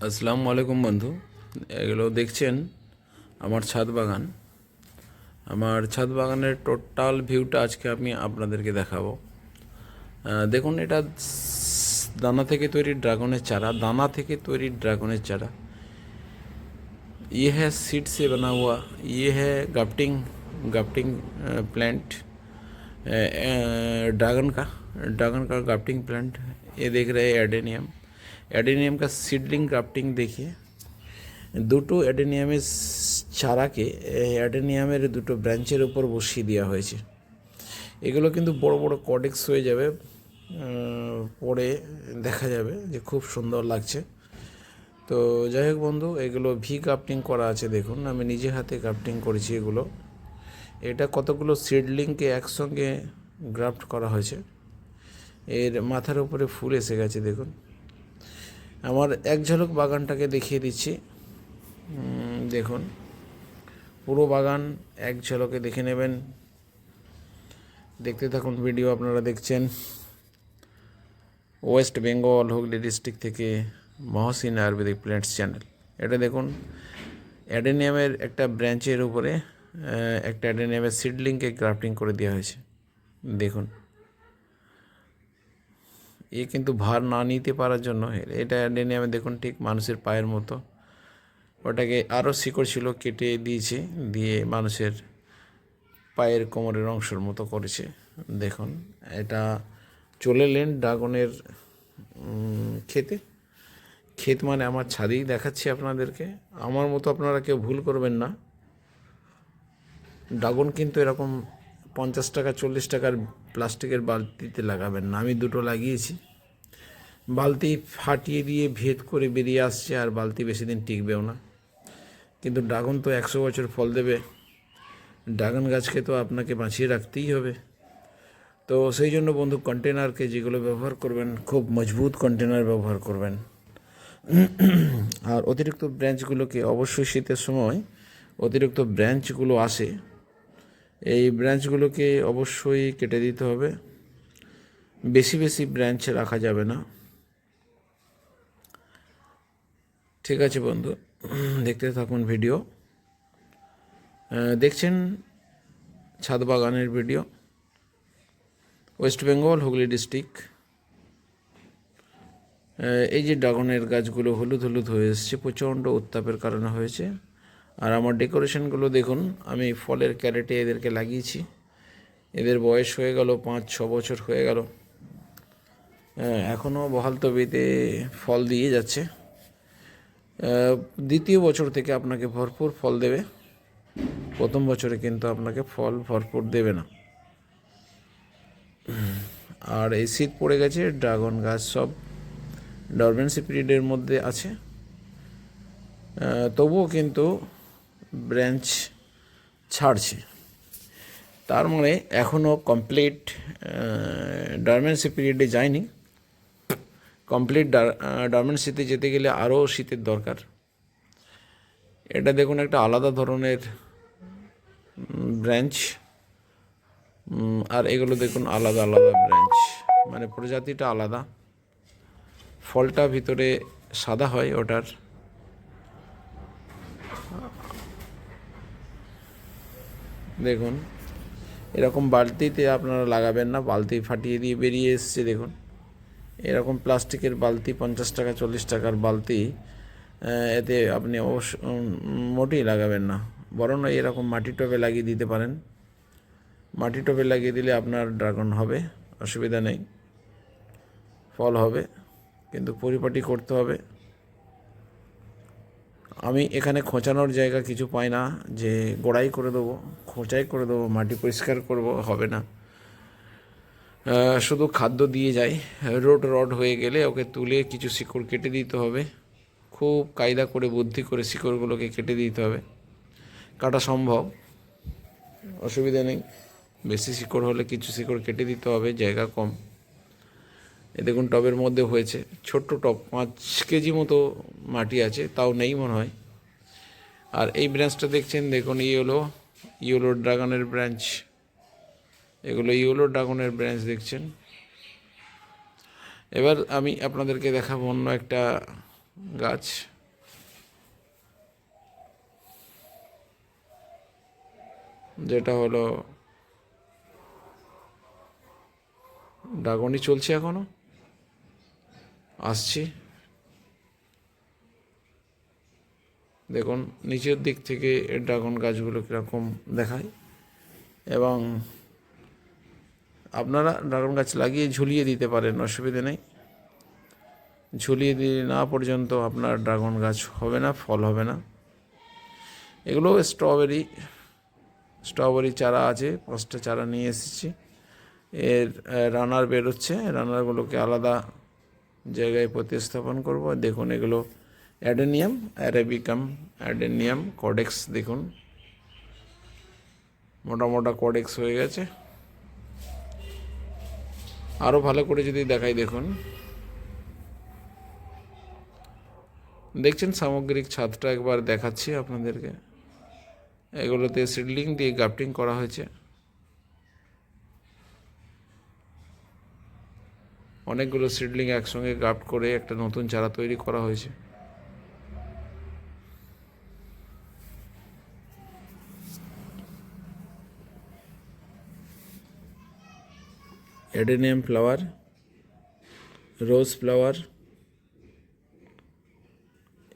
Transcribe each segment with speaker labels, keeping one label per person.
Speaker 1: আসসালামু আলাইকুম বন্ধু এগুলো দেখছেন আমার ছাদ বাগান আমার ছাদ বাগানের টোটাল ভিউটা আজকে আমি আপনাদেরকে দেখাবো আহ, দেখুন এটা স- দানা থেকে তৈরি ড্রাগনের চারা দানা থেকে তৈরি ড্রাগনের चारा ये है सीड से बना हुआ ये है गाफ्टिंग गाफ्टिंग प्लांट ड्रैगन का ड्रैगन का गाफ्टिंग प्लांट ये देख रहे हैं एडेनियम एडेनियम का सीडलिंग ग्राफ्टिंग देखिए দুটো অ্যাডেনিয়ামের চারাকে এই অ্যাডেনিয়ামের দুটো ব্রাঞ্চের উপর বসিয়ে দেওয়া হয়েছে এগুলো কিন্তু বড় বড় কডেক্স হয়ে যাবে উম, পরে দেখা যাবে যে খুব সুন্দর লাগছে তো যাই হোক বন্ধু এগুলো ভি গ্রাফটিং করা আছে দেখুন আমি নিজে হাতে গ্রাফটিং করেছি এগুলো এটা কতগুলো সিডলিংকে একসঙ্গে গ্রাফট করা হয়েছে এর মাথার উপরে ফুল এসে গেছে দেখুন আমার এক ঝলক বাগানটাকে দেখিয়ে দিচ্ছি। দেখুন। পুরো বাগান এক ঝলকে দেখে নেবেন। দেখতে থাকুন ভিডিও আপনারা দেখছেন। ওয়েস্ট বেঙ্গল, হুগলি ডিস্ট্রিক্ট থেকে মহসিন আয়ুর্বেদিক প্ল্যান্টস চ্যানেল। এটা দেখুন, অ্যাডেনিয়ামের একটা ব্রাঞ্চের উপরে একটা অ্যাডেনিয়ামের সিডলিংকে গ্রাফটিং করে দেওয়া হয়েছে। দেখুন। এ কিন্তু ভার না নিতে পারার জন্য এটা অ্যাডেনিয়ামে দেখুন ঠিক মানুষের পায়ের মতো। ওটাকে আরও শিকড় ছিল কেটে দিয়েছে, দিয়ে মানুষের পায়ের কোমরের অংশের মতো করেছে। দেখুন, এটা চলে এলেন ড্রাগনের খেতে। ক্ষেত মানে আমার ছাদেই দেখাচ্ছি আপনাদেরকে। আমার মতো আপনারা কেউ ভুল করবেন না। ড্রাগন কিন্তু এরকম পঞ্চাশ টাকা, চল্লিশ টাকার প্লাস্টিকের বালতিতে লাগাবেন না। আমি দুটো লাগিয়েছি। বালতি ফাটিয়ে দিয়ে ভেদ করে বেরিয়ে আসছে আর বালতি বেশি দিন টিকবেও না। কিন্তু ড্রাগন তো একশো বছর ফল দেবে। ড্রাগন গাছকে তো আপনাকে বাঁচিয়ে রাখতেই হবে। তো সেই জন্য বন্ধু, কন্টেনারকে যেগুলো ব্যবহার করবেন, খুব মজবুত কন্টেনার ব্যবহার করবেন। আর অতিরিক্ত ব্রাঞ্চগুলোকে অবশ্যই শীতের সময় অতিরিক্ত ব্রাঞ্চগুলো আসে। এই ব্রাঞ্চগুলোকে অবশ্যই কেটে দিতে হবে। বেশি বেশি ব্রাঞ্চ রাখা যাবে না। ঠিক আছে বন্ধু, দেখতে থাকুন ভিডিও দেখছেন ছাদ বাগানের video West Bengal Hooghly district এই যে ড্রাগনের গাছগুলো হলুদ হলুদ হয়ে এসছে, প্রচণ্ড উত্তাপের কারণে হয়েছে। আর আমার ডেকোরেশনগুলো দেখুন, আমি ফলের ক্যারেটে এদেরকে লাগিয়েছি। এদের বয়স হয়ে গেল পাঁচ, ছ বছর হয়ে গেল। এখনও বহাল তবিতে ফল দিয়ে যাচ্ছে। দ্বিতীয় বছর থেকে আপনাকে ভরপুর ফল দেবে। প্রথম বছরে কিন্তু আপনাকে ফল ভরপুর দেবে না। আর এই শীত পড়ে গেছে, ড্রাগন গাছ সব ডরমেন্সি পিরিয়ডের মধ্যে আছে। তবুও কিন্তু ব্রাঞ্চ ছাড়ছে। তার মানে এখনও কমপ্লিট ডরমেন্সি পিরিয়ডে যায়নি। কমপ্লিট ডরমেন্সিতে যেতে গেলে আরও শীতের দরকার। এটা দেখুন একটা আলাদা ধরনের ব্রাঞ্চ। আর এগুলো দেখুন আলাদা আলাদা ব্রাঞ্চ। মানে প্রজাতিটা আলাদা। ফলটা ভিতরে সাদা হয় ওটার। দেখুন, এরকম বালতিতে আপনারা লাগাবেন না, বালতি ফাটিয়ে দিয়ে বেরিয়ে এসছে, দেখুন। এরকম প্লাস্টিকের বালতি, পঞ্চাশ টাকা, চল্লিশ টাকার বালতি এতে আপনি অবশ্য মোটেই লাগাবেন না। বরং এরকম মাটি টবে লাগিয়ে দিতে পারেন। মাটি টবে লাগিয়ে দিলে আপনার ড্রাগন হবে, অসুবিধা নেই। ফল হবে, কিন্তু পরিপাটি করতে হবে। আমি এখানে খোঁচানোর জায়গা কিছু পাই না, যে গোড়াই করে দেবো, খোঁচাই করে দেবো, মাটি পরিষ্কার করব, হবে না। শুধু খাদ্য দিয়ে যাই। রোড রড হয়ে গেলে ওকে তুলে কিছু শিকড় কেটে দিতে হবে। খুব কায়দা করে, বুদ্ধি করে শিকড়গুলোকে কেটে দিতে হবে। কাটা সম্ভব। অসুবিধা নেই। বেশি শিকড় হলে কিছু শিকড় কেটে দিতে হবে, জায়গা কম। এ দেখুন টবের মধ্যে হয়েছে ছোট্ট টব, পাঁচ কেজি মতো মাটি আছে, তাও নেই মনে হয়। আর এই ব্রাঞ্চটা দেখছেন, দেখুন ইয়েলো ইয়েলো ড্রাগনের ব্রাঞ্চ এগুলো ইয়েলো ড্রাগনের ব্রাঞ্চ দেখছেন। এবার আমি আপনাদেরকে দেখাবো অন্য একটা গাছ। যেটা হলো, ড্রাগনই চলছে এখনও। আসছি। দেখুন, নিচের দিক থেকে ড্রাগন গাছগুলো কীরকম দেখায় এবং আপনারা ড্রাগন গাছ লাগিয়ে ঝুলিয়ে দিতে পারেন, অসুবিধে নেই। ঝুলিয়ে দিয়ে না পর্যন্ত আপনার ড্রাগন গাছ হবে না, ফল হবে না। এগুলো স্ট্রবেরি স্ট্রবেরি চারা আছে, পাঁচটা চারা নিয়ে এসেছি। এর রানার বেরোচ্ছে, রানারগুলোকে আলাদা জায়গায় প্রতিস্থাপন করব। দেখুন, এগুলো অ্যাডেনিয়াম, অ্যারেবিকাম, অ্যাডেনিয়াম, কডেক্স, দেখুন। মোটা মোটা কডেক্স হয়ে গেছে। আরও ভালো করে যদি দেখাই, দেখুন। দেখছেন, সামগ্রিক ছাদটা একবার দেখাচ্ছি আপনাদেরকে। এগুলোতে সিডলিং দিয়ে গাফটিং করা হয়েছে। অনেকগুলো সিডলিং একসঙ্গে গাফট করে একটা নতুন চারা তৈরি করা হয়েছে। অ্যাডেনিয়াম ফ্লাওয়ার রোজ ফ্লাওয়ার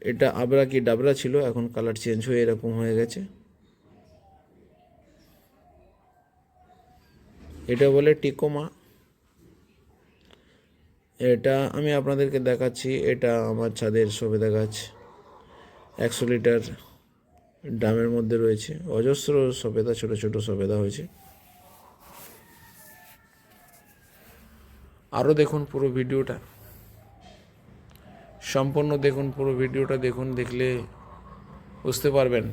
Speaker 1: এটা আবরা কি ডাবরা ছিল, এখন কালার চেঞ্জ হয়ে এরকম হয়ে গেছে। এটা বলে টিকোমা। এটা আমি আপনাদেরকে দেখাচ্ছি, এটা আমার ছাদের সবেদা গাছ। একশো লিটার ড্রামের মধ্যে রয়েছে। অজস্র সবেদা, ছোট ছোট সবেদা হয়েছে। আরও দেখুন পুরো ভিডিওটা। সম্পূর্ণ দেখুন পুরো ভিডিওটা, দেখুন, দেখলে বুঝতে পারবেন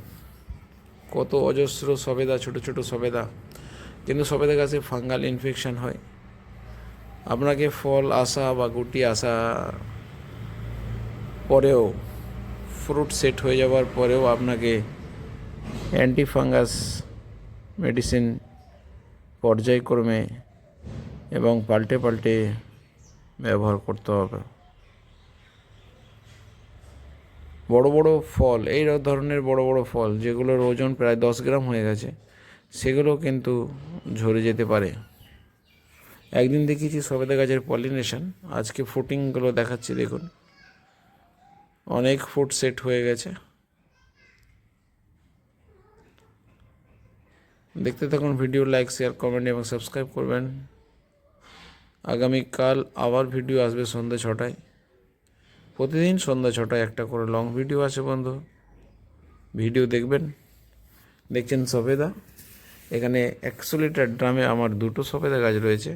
Speaker 1: কত অজস্র সবেদা, ছোট ছোট সবেদা। কিন্তু সবেদা গাছে ফাঙ্গাল ইনফেকশান হয়। আপনাকে ফল আসা বা গুটি আসা পরেও ফ্রুট সেট হয়ে যাওয়ার পরেও আপনাকে অ্যান্টি ফাঙ্গাস মেডিসিন পর্যায়ক্রমে এবং পাল্টে পাল্টে ব্যবহার করতে হবে। বড় বড় ফল, এই ধরনের বড় বড় ফল যেগুলোর ওজন প্রায় দশ গ্রাম হয়ে গেছে, সেগুলো কিন্তু ঝরে যেতে পারে। একদিন দেখিয়েছি সবেদা গাছের পলিনেশন আজকে ফুটিংগুলো দেখাচ্ছি, দেখুন। অনেক ফুট সেট হয়ে গেছে। দেখতে থাকুন ভিডিও লাইক শেয়ার কমেন্ট এবং সাবস্ক্রাইব করবেন। আগামীকাল আবার ভিডিও আসবে সন্ধ্যা ছটায়। প্রতিদিন সন্ধ্যা ছটায় একটা করে লং ভিডিও আছে বন্ধু। ভিডিও দেখবেন। দেখছেন সফেদা এখানে একশো লিটার ড্রামে আমার দুটো সফেদা গাছ রয়েছে।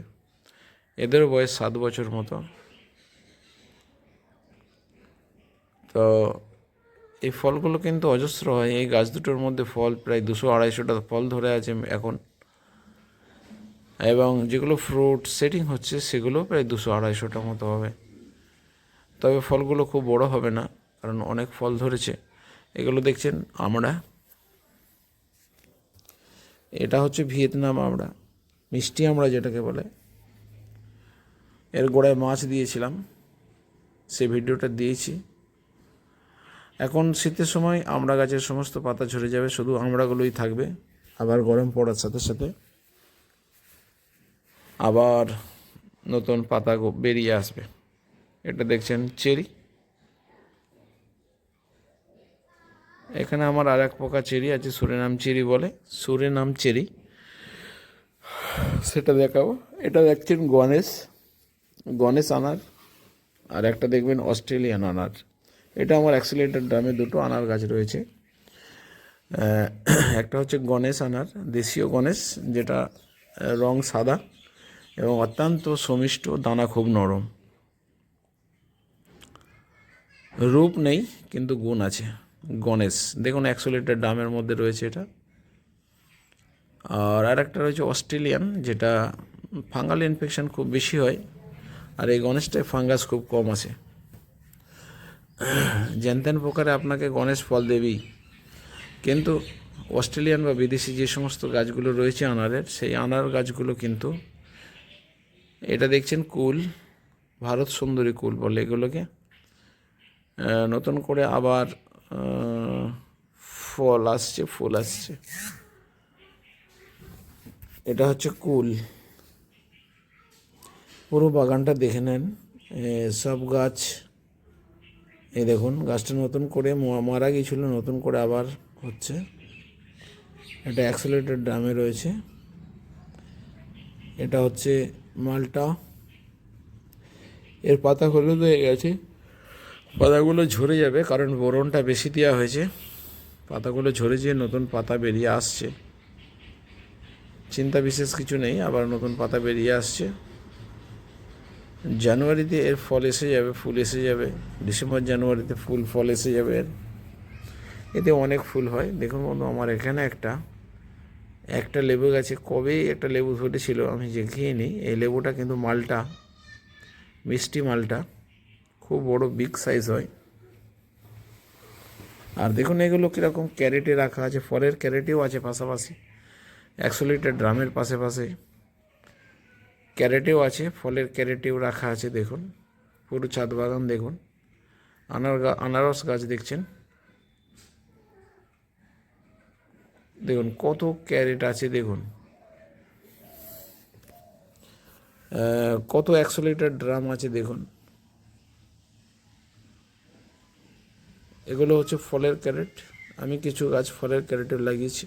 Speaker 1: এদের বয়স সাত বছর মতো। তো এই ফলগুলো কিন্তু অজস্র হয়। এই গাছ দুটোর মধ্যে ফল প্রায় দুশো আড়াইশোটা ফল ধরে আছে এখন। এবং যেগুলো ফ্রুট সেটিং হচ্ছে, সেগুলো প্রায় দুশো আড়াইশোটার মতো হবে। তবে ফলগুলো খুব বড় হবে না, কারণ অনেক ফল ধরেছে। এগুলো দেখছেন আমরা। এটা হচ্ছে ভিয়েতনাম আমরা, মিষ্টি আমরা যেটাকে বলে। এর গোড়ায় মাছ দিয়েছিলাম। সে ভিডিওটা দিয়েছি। এখন শীতের সময় আমড়া গাছের সমস্ত পাতা ঝরে যাবে, শুধু আমড়াগুলোই থাকবে। আবার গরম পড়ার সাথে সাথে আবার নতুন পাতা বেরিয়ে আসবে। এটা দেখছেন চেরি। এখানে আমার আর এক পোকা চেরি আছে, সুরেনাম চেরি বলে। Surinam cherry. সেটা দেখাবো। এটা দেখছেন গণেশ। গণেশ আনার, আর একটা দেখবেন অস্ট্রেলিয়ান আনার। এটা আমার অ্যাক্সিলেটার ড্রামে দুটো আনার গাছ রয়েছে। একটা হচ্ছে গণেশ আনার, দেশীয় গণেশ, যেটা রং সাদা এবং অত্যন্ত সমিষ্ট, দানা খুব নরম। রূপ নেই, কিন্তু গুণ আছে। গণেশ, দেখুন একশো লিটার ডামের মধ্যে রয়েছে এটা। আর আর একটা রয়েছে অস্ট্রেলিয়ান, যেটা ফাঙ্গাল ইনফেকশন খুব বেশি হয়। আর এই গণেশটায় ফাঙ্গাস খুব কম আছে। জ্যানত্যান প্রকারে আপনাকে গণেশ ফল দেবেই। কিন্তু অস্ট্রেলিয়ান বা বিদেশি যে সমস্ত গাছগুলো রয়েছে আনারের, সেই আনার গাছগুলো কিন্তু এটা দেখছেন কুল, ভারত সুন্দরী কুল বলে এগুলোকে। নতুন করে আবার ফল আসছে, ফুল আসছে। এটা হচ্ছে কুল। পুরো বাগানটা দেখে নেন। সব গাছ, এই দেখুন, গাছটা নতুন করে মারা গিয়েছিল, নতুন করে আবার হচ্ছে। এটা অ্যাক্সেলেটেড ড্রামে রয়েছে। এটা হচ্ছে মালটা। এর পাতা হলুদ হয়ে গেছে। পাতাগুলো ঝরে যাবে, কারণ বোরনটা বেশি দেওয়া হয়েছে। পাতাগুলো ঝরে যেয়ে নতুন পাতা বেরিয়ে আসছে। চিন্তা বিশেষ কিছু নেই, আবার নতুন পাতা বেরিয়ে আসছে। জানুয়ারিতে এর ফল এসে যাবে, ফুল এসে যাবে। ডিসেম্বর, জানুয়ারিতে ফুল, ফল এসে যাবে এর। এতে অনেক ফুল হয়। দেখুন বন্ধু, আমার এখানে একটা একটা লেবু গাছে কবেই একটা লেবু ফুটেছিল আমি দেখিয়ে নিই এই লেবুটা কিন্তু মালটা, মিষ্টি মালটা, খুব বড় বিগ সাইজ হয়। আর দেখুন এগুলো কীরকম ক্যারেটে রাখা আছে, ফলের ক্যারেটেও আছে পাশাপাশি। একশো লিটার ড্রামের পাশে পাশে। ক্যারেটেও আছে, ফলের ক্যারেটেও রাখা আছে, দেখুন। পুরো ছাদ বাগান দেখুন। আনার আনারস গাছ দেখছেন? দেখুন, কত ক্যারেট আছে, দেখুন। কত একশো লিটার ড্রাম আছে, দেখুন। এগুলো হচ্ছে ফলের ক্যারেট। আমি কিছু গাছ ফলের ক্যারেটে লাগিয়েছি।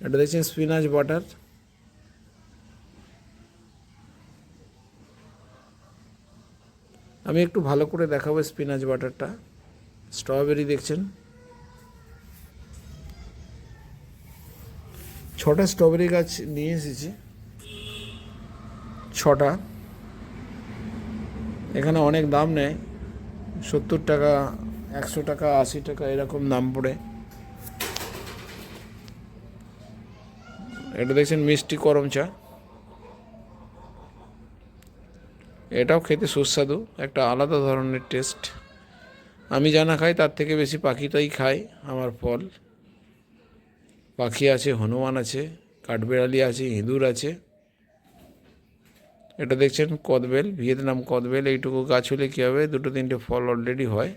Speaker 1: এটা দেখছেন স্পিনাচ বাটার আমি একটু ভালো করে দেখাবো স্পিনাচ বাটারটা স্ট্রবেরি দেখছেন। ছটা স্ট্রবেরি গাছ নিয়ে এসেছি। ছটা। এখানে অনেক দাম নেয়। সত্তর টাকা, একশো টাকা, আশি টাকা, এরকম দাম পড়ে। এটা দেখছেন মিষ্টি করম চা। এটাও খেতে সুস্বাদু, একটা আলাদা ধরনের টেস্ট আমি জানা খাই তার থেকে বেশি পাখিটাই খায় আমার ফল। পাখি আছে, হনুমান আছে, কাঠবেড়ালি আছে, ইঁদুর আছে। এটা দেখছেন কদবেল, ভিয়েতনাম কদবেল, এইটুকু গাছ হলে কী হবে, দুটো তিনটে ফল অলরেডি হয়।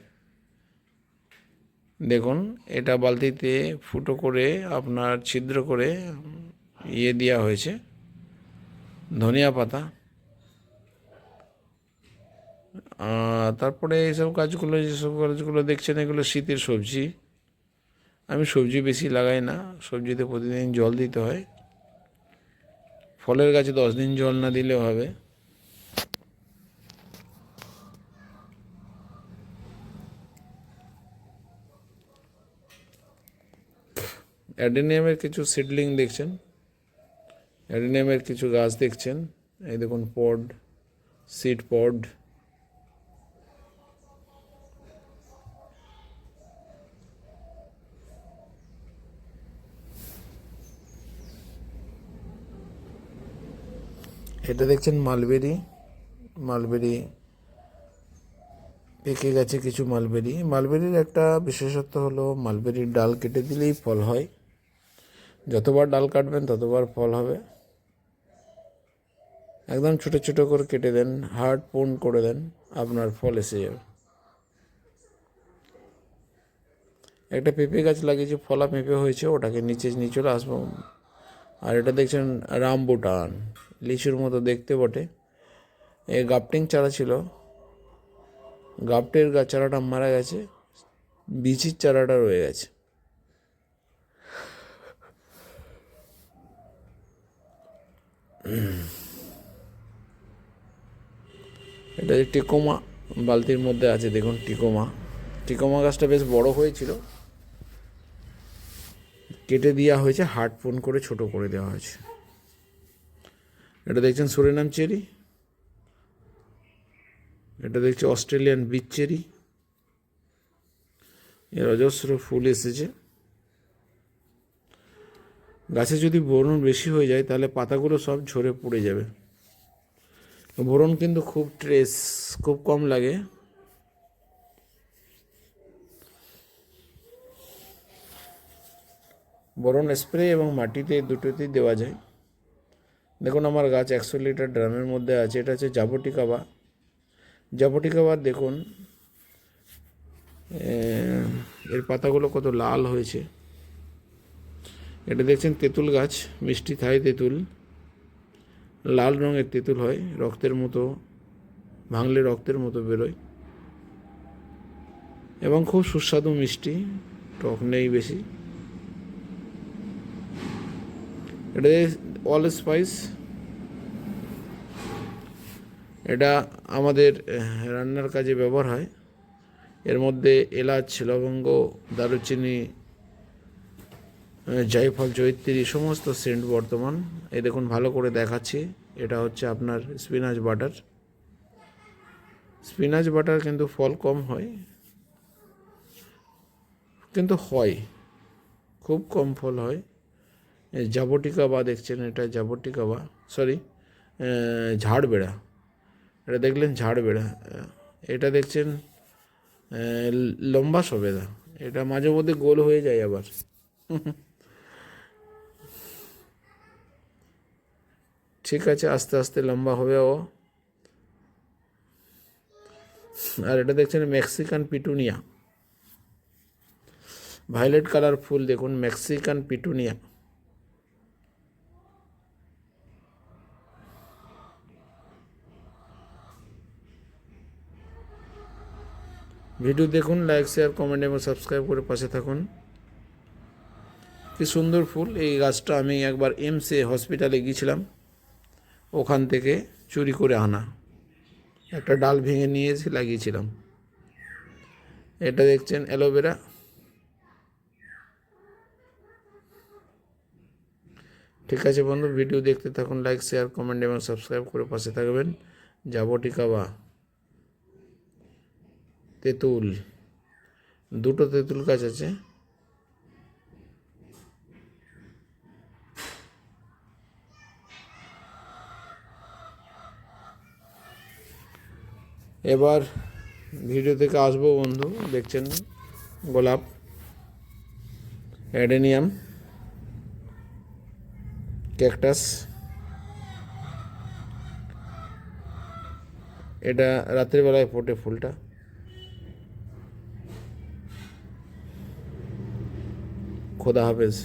Speaker 1: দেখুন, এটা বালতিতে ফুটো করে, আপনার ছিদ্র করে ইয়ে দেওয়া হয়েছে। ধনিয়া পাতা। তারপরে এইসব গাছগুলো যেসব গাছগুলো দেখছেন, এগুলো শীতের সবজি। আমি সবজি বেশি লাগাই না, সবজিতে প্রতিদিন জল দিতে হয়। ফলের গাছে দশ দিন জল না দিলেও হবে। অ্যাডেনিয়ামের কিছু সিডলিং দেখছেন। অ্যাডেনিয়ামের কিছু গাছ দেখছেন। এই দেখুন পড, সিড পড। এটা দেখছেন মালবেরি মালবেরি পেকে গেছে কিছু মালবেরি। মালবেরির একটা বিশেষত্ব হলো মালবেরির ডাল কেটে দিলেই ফল হয়। যতবার ডাল কাটবেন ততবার ফল হবে। একদম ছোটো ছোটো করে কেটে দেন হার্ড পোন করে দেন, আপনার ফল এসে যাবে। একটা পেঁপে গাছ লাগিয়েছি, ফলা পেঁপে হয়েছে, ওটাকে নিচে নিয়ে চলে আসব। আর এটা দেখছেন রামবুটান, লিচুর মতো দেখতে বটে। এ গাপটিং চারা ছিল। গাপটের গাছ চারাটা মারা গেছে, বিচির চারাটা রয়ে গেছে। এটা যে টিকোমা বালতির মধ্যে আছে, দেখুন টিকোমা। টিকোমা গাছটা বেশ বড় হয়েছিল। কেটে দেওয়া হয়েছে, হার্ট ফোন করে ছোট করে দেওয়া হয়েছে। এটা দেখছেন সুরেনাম চেরি। এটা দেখছি অস্ট্রেলিয়ান বিচ চেরি। এর অজস্র ফুল এসেছে। গাছে যদি বোরন বেশি হয়ে যায়, তাহলে পাতাগুলো সব ঝরে পড়ে যাবে। বোরন কিন্তু খুব ট্রেস খুব কম লাগে। বোরন স্প্রে এবং মাটিতে দুটোতেই দেওয়া যায়। দেখুন আমার গাছ একশো লিটার ড্রামের মধ্যে আছে, এটা হচ্ছে জাবটিকা বা জাপটিকাবাদ দেখুন এর পাতাগুলো কত লাল হয়েছে। এটা দেখছেন তেঁতুল গাছ, মিষ্টি থাই তেঁতুল। লাল রঙের তেঁতুল হয়, রক্তের মতো, ভাঙলে রক্তের মতো বেরোয়। এবং খুব সুস্বাদু মিষ্টি, টক নেই বেশি। এটা অল স্পাইস, এটা আমাদের রান্নার কাজে ব্যবহার হয়। এর মধ্যে এলাচ, লবঙ্গ, দারুচিনি জায়ফল জয়িত্রী সমস্ত সেন্ট বর্তমান। এই দেখুন, ভালো করে দেখাচ্ছি। এটা হচ্ছে আপনার স্পিনাচ বাটার স্পিনাচ বাটার কিন্তু ফল কম হয়। কিন্তু হয়। খুব কম ফল হয়। এই জাবটিকা বা, দেখছেন এটা জাবটিকা বা সরি ঝাড় বেড়া এটা দেখলেন ঝাড় বেড়া এটা দেখছেন লম্বা সবেদা। এটা মাঝে মধ্যে গোল হয়ে যায় আবার। ঠিক আছে, আস্তে আস্তে লম্বা হবে ও। আর এটা দেখছেন মেক্সিকান পিটুনিয়া ভায়োলেট কালার ফুল, দেখুন মেক্সিকান পিটুনিয়া ভিডিও দেখুন লাইক শেয়ার কমেন্ট এবং সাবস্ক্রাইব করে পাশে থাকুন। কি সুন্দর ফুল, এই গাছটা আমি একবার এমসে হসপিটালে গিয়েছিলাম। ওখান থেকে চুরি করে আনা। একটা ডাল ভেঙে নিয়ে এসে লাগিয়েছিলাম। এটা দেখছেন অ্যালোভেরা। ঠিক আছে বন্ধু, ভিডিও দেখতে থাকুন, লাইক, শেয়ার, কমেন্ট এবং সাবস্ক্রাইব করে পাশে থাকবেন। যাবটিকা বা তেঁতুল, দুটো তেঁতুল গাছ আছে। এবার ভিডিও থেকে আসব বন্ধু, দেখছেন গোলাপ, অ্যাডেনিয়াম, ক্যাকটাস। এটা রাত্রিবেলায় ফোটে ফুলটা। খোদা হাফেজ।